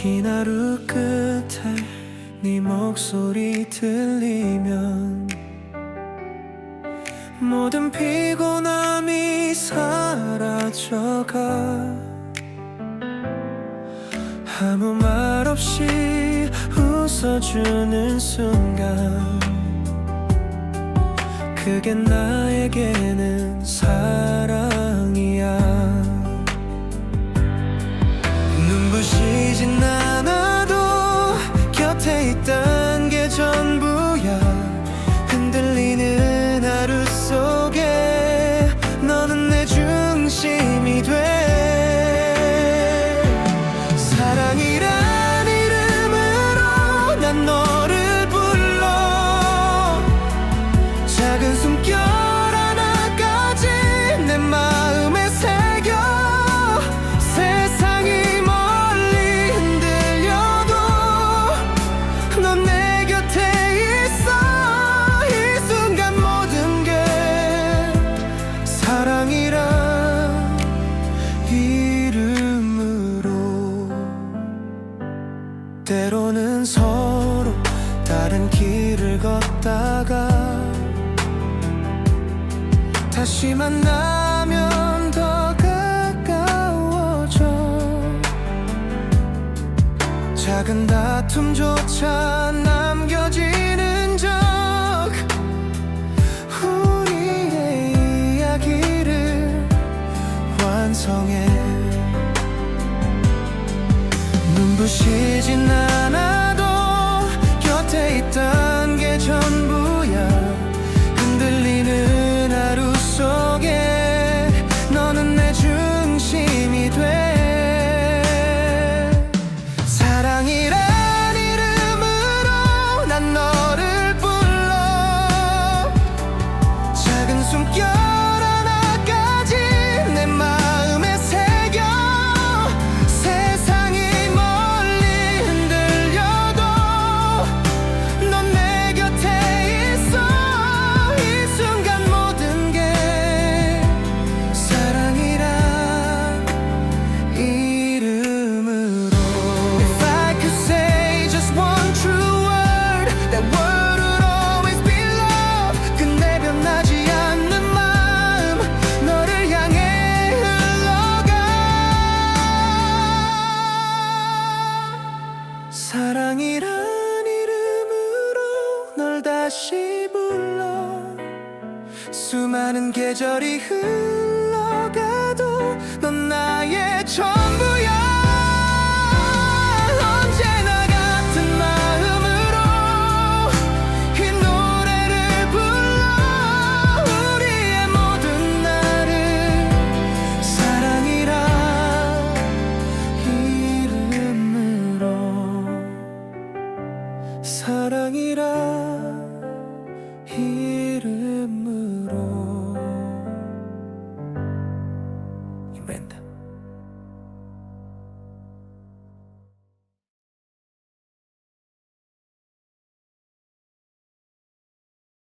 긴 하루 끝에 네 목소리 들리면 모든 피곤함이 사라져가 아무 말 없이 웃어주는 순간 그게 나에게는 때로는 서로 다른 길을 걷다가 다시 만나면 더 가까워져. 작은 다툼조차 남겨지는 눈부시진 않아 사랑이란 이름으로 널 다시 불러. 수많은 계절이 흘러가도 넌 나의 전부야